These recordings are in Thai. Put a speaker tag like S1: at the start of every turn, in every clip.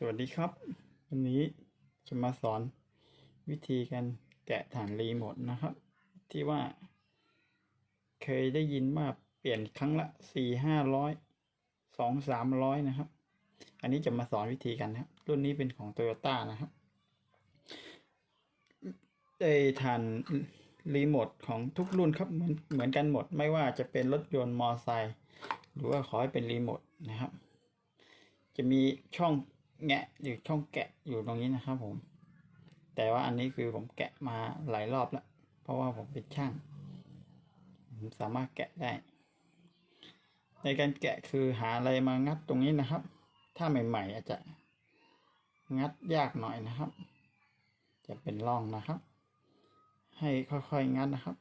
S1: สวัสดีครับ วันนี้จะมาสอนวิธีการแกะฐานรีโมทนะครับ ที่ว่า เคยได้ยินว่าเปลี่ยนครั้งละสี่ห้าร้อยสองสามร้อยนะครับ อันนี้จะมาสอนวิธีกันนะครับ รุ่นนี้เป็นของโตโยต้านะครับได้ฐานรีโมทของทุกรุ่นครับเหมือนเหมือนกันหมด ไม่ว่าจะเป็นรถยนต์มอไซค์หรือว่าขอให้เป็นรีโมทนะครับ จะมีช่อง แงะอยู่ช่องแกะอยู่ตรงนี้นะครับผม แต่ว่าอันนี้คือผมแกะมาหลายรอบแล้ว เพราะว่าผมเป็นช่าง ผมสามารถแกะได้ ในการแกะคือหาอะไรมางัดตรงนี้นะครับ ถ้าใหม่ ๆ อาจจะงัดยากหน่อยนะครับ จะเป็นร่องนะครับ ให้ค่อยๆงัดนะครับ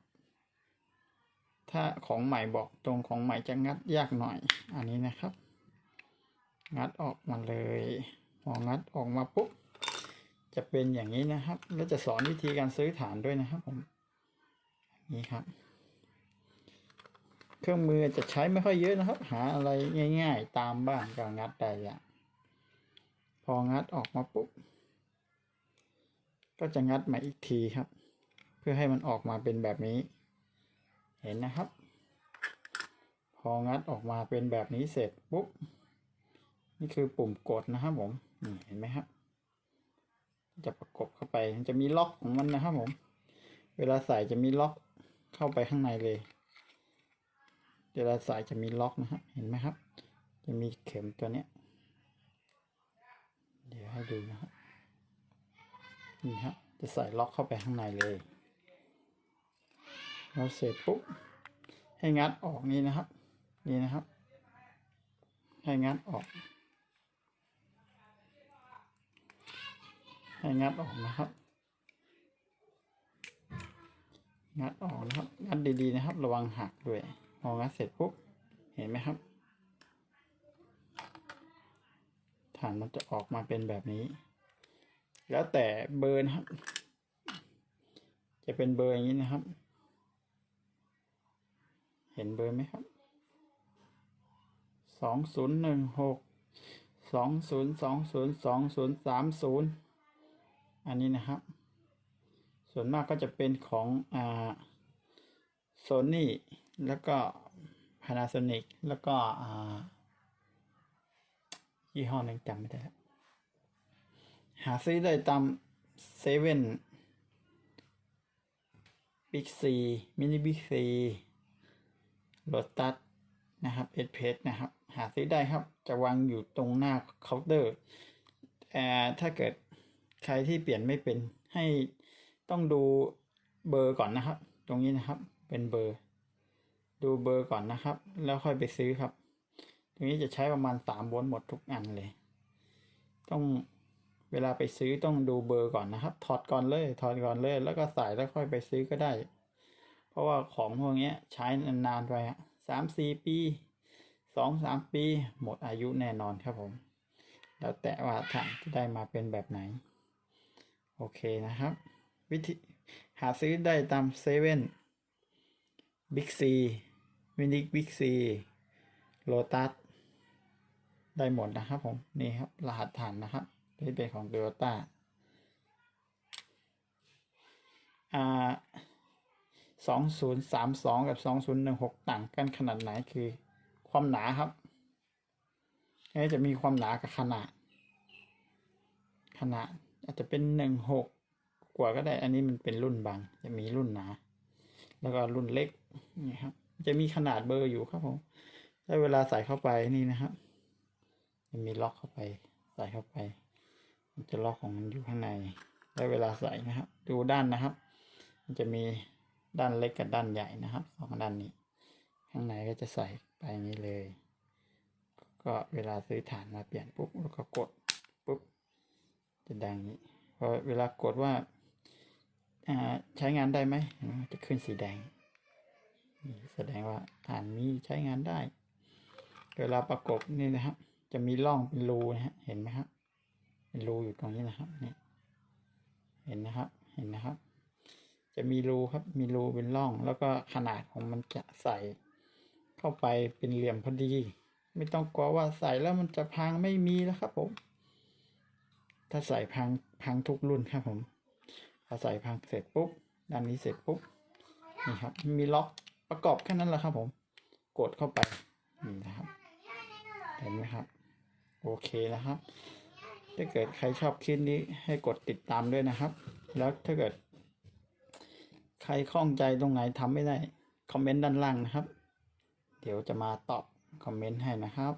S1: ถ้าของใหม่บอกตรงของใหม่จะงัดยากหน่อย อันนี้นะครับ งัดออกมาเลย องัดออกมาปุ๊บจะเป็นอย่างนี้นะครับ แล้วจะสอนวิธีการซื้อฐานด้วยนะครับผมนี่ครับ เครื่องมือจะใช้ไม่ค่อยเยอะนะครับ หาอะไรง่าย ๆ ตามบ้านก็งัดได้อย่างพองัดออกมาปุ๊บก็จะงัดมาอีกทีครับ เพื่อให้มันออกมาเป็นแบบนี้ เห็นนะครับ พองัดออกมาเป็นแบบนี้เสร็จปุ๊บ นี่คือปุ่มกดนะครับผมนี่เห็นไหมครับจะประกบเข้าไปจะมีล็อกของมันนะครับผม เวลาใส่จะมีล็อกเข้าไปข้างในเลย เวลาใส่จะมีล็อกนะครับเห็นไหมครับ จะมีเข็มตัวเนี้ย เดี๋ยวให้ดูนะครับนี่ครับจะใส่ล็อกเข้าไปข้างในเลยแล้วเสร็จปุ๊บให้งัดออกนี่นะครับ นี่นะครับ ให้งัดออก ให้งัดออกนะครับ งัดออกนะครับ งัดดีๆนะครับ ระวังหักด้วยพองัดเสร็จปุ๊บ เห็นไหมครับ ฐานมันจะออกมาเป็นแบบนี้ แล้วแต่เบอร์นะครับ จะเป็นเบอร์อย่างนี้นะครับ เห็นเบอร์ไหมครับสองศูนย์หนึ่งหกสองศูนย์สองศูนย์สองศูนย์สามศูนย์ อันนี้นะครับ ส่วนมากก็จะเป็นของอ่าโซนี่แล้วก็ Panasonic แล้วก็อ่ายี่ห้อหนึงจำไม่ได้แล้วหาซื้อได้ตามเซเว่นบิ๊กซีมินิบิ๊กซีโ o ตัสนะครับเอสเพสนะครับ หาซื้อได้ครับ จะวางอยู่ตรงหน้าเคาน์เตอร์แต่ถ้าเกิด ใครที่เปลี่ยนไม่เป็นให้ต้องดูเบอร์ก่อนนะครับ ตรงนี้นะครับเป็นเบอร์ ดูเบอร์ก่อนนะครับ แล้วค่อยไปซื้อครับ ตรงนี้จะใช้ประมาณสามโวลต์หมดทุกอันเลย ต้องเวลาไปซื้อต้องดูเบอร์ก่อนนะครับ ถอดก่อนเลยถอดก่อนเลย แล้วก็ใส่แล้วค่อยไปซื้อก็ได้ เพราะว่าของพวกนี้ใช้นานๆไปสามสี่ปีสองสามปี หมดอายุแน่นอนครับผม แล้วแต่ว่าถังจะได้มาเป็นแบบไหน โอเคนะครับ วิธีหาซื้อได้ตามเซเว่นบิ๊กซีมินิบิ๊กซีโลตัสได้หมดนะครับผม นี่ครับ รหัสฐานนะครับที่เป็นของ Toyota อ่าสองศูนย์สามสองกับสองศูนย์หนึ่งหกต่างกันขนาดไหนคือความหนาครับอันนี้จะมีความหนากับขนาด ขนาด อาจจะเป็นหนึ่งหกกว่าก็ได้ อันนี้มันเป็นรุ่นบาง จะมีรุ่นหนา แล้วก็รุ่นเล็กนี่ครับ จะมีขนาดเบอร์อยู่ครับผมแล้เวลาใส่เข้าไปนี่นะครับ จะมีล็อกเข้าไป ใส่เข้าไป มันจะล็อกของมันอยู่ข้างในแล้เวลาใส่นะครับ ดูด้านนะครับ มันจะมีด้านเล็กกับด้านใหญ่นะครับสองด้านนี้ ข้างในก็จะใส่ไปอย่างนี้เลย ก็เวลาซื้อฐานมาเปลี่ยนปุ๊บแล้วก็กด จะดังอย่างนี้พอเวลากดว่าอ่าใช้งานได้ไหมจะขึ้นสีแดง แสดงว่าฐานนี้ใช้งานได้ เวลาประกบนี่นะครับ จะมีร่องเป็นรูนะฮะเห็นไหมครับเป็นรูอยู่ตรงนี้นะครับเนี่ยเห็นนะครับเห็นนะครับ จะมีรูครับมีรูเป็นร่อง แล้วก็ขนาดของมันจะใส่ เข้าไปเป็นเหลี่ยมพอดี ไม่ต้องกลัวว่าใส่แล้วมันจะพังไม่มีแล้วครับผม ถ้าใส่พังพังทุกรุ่นครับผมพอใส่พังเสร็จปุ๊บด้านนี้เสร็จปุ๊บนี่ครับ มีล็อกประกอบแค่นั้นแหละครับ ผม กดเข้าไปนี่นะครับ เห็นไหมครับ โอเคนะครับ ถ้าเกิดใครชอบคลิปนี้ให้กดติดตามด้วยนะครับ แล้วถ้าเกิด ใครข้องใจตรงไหนทำไม่ได้ คอมเมนต์ด้านล่างนะครับ เดี๋ยวจะมาตอบคอมเมนต์ให้นะครับ